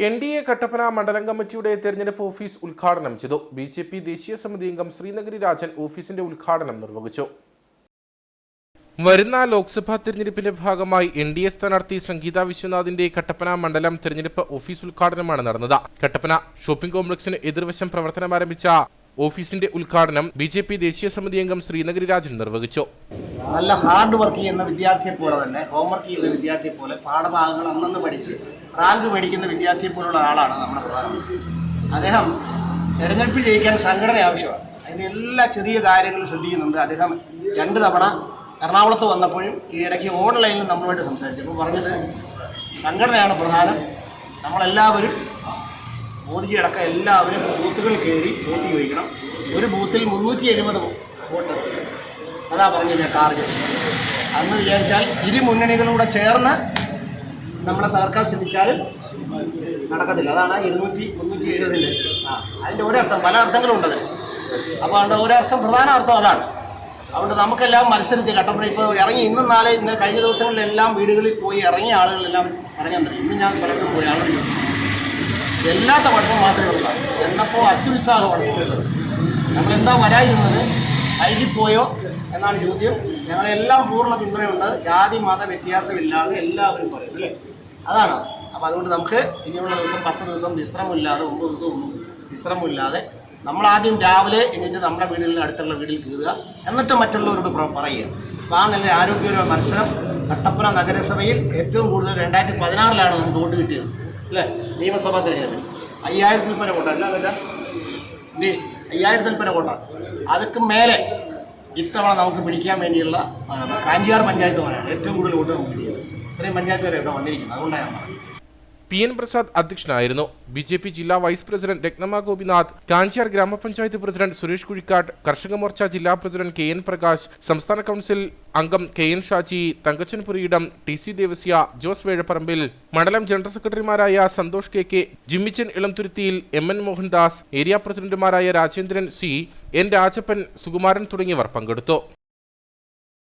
N D A Kattappana മണ്ഡലം കമ്മിറ്റിയുടെ തെരഞ്ഞെടുപ്പ് ഓഫീസ് ഉദ്ഘാടനം ചെയ്തു. ബി ജെ പി ദേശീയ സമിതി അംഗം ശ്രീനഗരി രാജൻ ഓഫീസിന്റെ ഉദ്ഘാടനം നിർവഹിച്ചു. വരുന്ന ലോക്സഭാ തെരഞ്ഞെടുപ്പിന്റെ ഭാഗമായി എൻ ഡി എ സ്ഥാനാർത്ഥി സംഗീത വിശ്വനാഥിന്റെ കട്ടപ്പന മണ്ഡലം തെരഞ്ഞെടുപ്പ് ഓഫീസ് ഉദ്ഘാടനമാണ് നടന്നത്. കട്ടപ്പന ഷോപ്പിംഗ് കോംപ്ലക്സിന് എതിർവശം പ്രവർത്തനം ആരംഭിച്ച ഓഫീസിന്റെ ഉദ്ഘാടനം ബി ദേശീയ സമിതി അംഗം ശ്രീനഗരി രാജൻ നിർവഹിച്ചു. നല്ല ഹാർഡ് വർക്ക് ചെയ്യുന്ന വിദ്യാർത്ഥിയെ പോലെ തന്നെ ഹോംവർക്ക് ചെയ്യുന്ന വിദ്യാർത്ഥിയെ പോലെ പാഠഭാഗങ്ങൾ അന്നന്ന് പഠിച്ച് റാങ്ക് മേടിക്കുന്ന വിദ്യാർത്ഥിയെ പോലുള്ള ആളാണ് നമ്മുടെ പ്രധാനമന്ത്രി. അദ്ദേഹം തെരഞ്ഞെടുപ്പ് ജയിക്കാൻ സംഘടന ആവശ്യമാണ്. അതിന്റെ എല്ലാ ചെറിയ കാര്യങ്ങളും ശ്രദ്ധിക്കുന്നുണ്ട്. അദ്ദേഹം രണ്ട് തവണ എറണാകുളത്ത് വന്നപ്പോഴും ഈ ഇടയ്ക്ക് ഓൺലൈനിൽ നമ്മളുമായിട്ട് സംസാരിച്ചു. അപ്പോൾ പറഞ്ഞത് സംഘടനയാണ് പ്രധാനം. നമ്മളെല്ലാവരും മോദിജി അടക്കം എല്ലാവരും ബൂത്തുകളിൽ കയറി വോട്ട് ചോദിക്കണം. ഒരു ബൂത്തിൽ മുന്നൂറ്റി എഴുപത് വോട്ട് അതാ കാർ ടാർഗറ്റ് അന്ന് വിചാരിച്ചാൽ ഇരു മുന്നണികളൂടെ ചേർന്ന് നമ്മളെ തകർക്കാൻ ശ്രമിച്ചാലും നടക്കത്തില്ല. അതാണ് ഇരുന്നൂറ്റി മുന്നൂറ്റി എഴുപതിന്റെ ആ അതിന്റെ ഒരർത്ഥം പല അർത്ഥങ്ങളും ഉണ്ട് അപ്പോൾ അതുകൊണ്ട് ഒരർത്ഥം പ്രധാന അർത്ഥം അതാണ്. അതുകൊണ്ട് നമുക്കെല്ലാം മത്സരിച്ച് കട്ടപ്പന ഇപ്പോൾ ഇറങ്ങി ഇന്നും നാളെ ഇന്ന് കഴിഞ്ഞ ദിവസങ്ങളിലെല്ലാം വീടുകളിൽ പോയി ഇറങ്ങിയ ആളുകളെല്ലാം ഇറങ്ങാൻ തരും ഇന്ന് ഞാൻ പലർക്കും പോയി ആളുകൾ ചെല്ലാത്ത കുഴപ്പം മാത്രമേ ഉള്ളൂ. ചെന്നപ്പോൾ അത്യുത്സാഹമാണ്. നമ്മളെന്താ വരായിരുന്നത് വൈകിപ്പോയോ എന്നാണ് ചോദ്യം. ഞങ്ങളെല്ലാം പൂർണ പിന്തുണയുണ്ട്. ജാതി മത വ്യത്യാസമില്ലാതെ എല്ലാവരും പറയും അല്ലേ? അതാണ് അവസ്ഥ. അപ്പോൾ അതുകൊണ്ട് നമുക്ക് ഇനിയുള്ള ദിവസം പത്ത് ദിവസം വിശ്രമമില്ലാതെ ഒമ്പത് ദിവസം ഒന്നും വിശ്രമമില്ലാതെ നമ്മൾ ആദ്യം രാവിലെ എണീറ്റ് നമ്മുടെ വീടുകളിൽ അടുത്തുള്ള വീട്ടിൽ കയറുക. എന്നിട്ട് മറ്റുള്ളവരോട് പറയുക. അപ്പോൾ ആ നല്ല ആരോഗ്യപരമായ മത്സരം കട്ടപ്പന നഗരസഭയിൽ ഏറ്റവും കൂടുതൽ രണ്ടായിരത്തി പതിനാറിലാണ് നമുക്ക് വോട്ട് കിട്ടിയത് അല്ലേ? നിയമസഭാ തിരഞ്ഞെടുപ്പ് അയ്യായിരത്തിൽ പരം വോട്ടാ അല്ല അയ്യായിരത്തിൽ പിന്നെ വോട്ടാണ് അതൊക്കെ മേലെ ഇത്തവണ നമുക്ക് പിടിക്കാൻ വേണ്ടിയുള്ള കാഞ്ചിയാർ പഞ്ചായത്ത് പോലെയാണ് ഏറ്റവും കൂടുതൽ വോട്ട് നമുക്ക് കിട്ടിയത്. ഇത്രയും പഞ്ചായത്ത് വരെ ഇവിടെ വന്നിരിക്കുന്നത്. അതുകൊണ്ടാണ് ഞാൻ പറഞ്ഞത്. പി എൻ പ്രസാദ് അധ്യക്ഷനായിരുന്നു. ബി ജെ പി ജില്ലാ വൈസ് പ്രസിഡന്റ് രത്നമ ഗോപിനാഥ് കാഞ്ചിയാർ ഗ്രാമപഞ്ചായത്ത് പ്രസിഡന്റ് സുരേഷ് കുഴിക്കാട് കർഷക മോർച്ച ജില്ലാ പ്രസിഡന്റ് കെ എൻ പ്രകാശ് സംസ്ഥാന കൗൺസിൽ അംഗം K N Shaji Thankachanpuriyidam T C Devasya Jose Vezhaparambil മണ്ഡലം ജനറൽ സെക്രട്ടറിമാരായ Santhosh K K Jimmichan Elamthuruthiyil M N Mohandas area പ്രസിഡന്റുമാരായ രാജേന്ദ്രൻ സി എൻ രാജപ്പൻ സുകുമാരൻ തുടങ്ങിയവർ പങ്കെടുത്തു.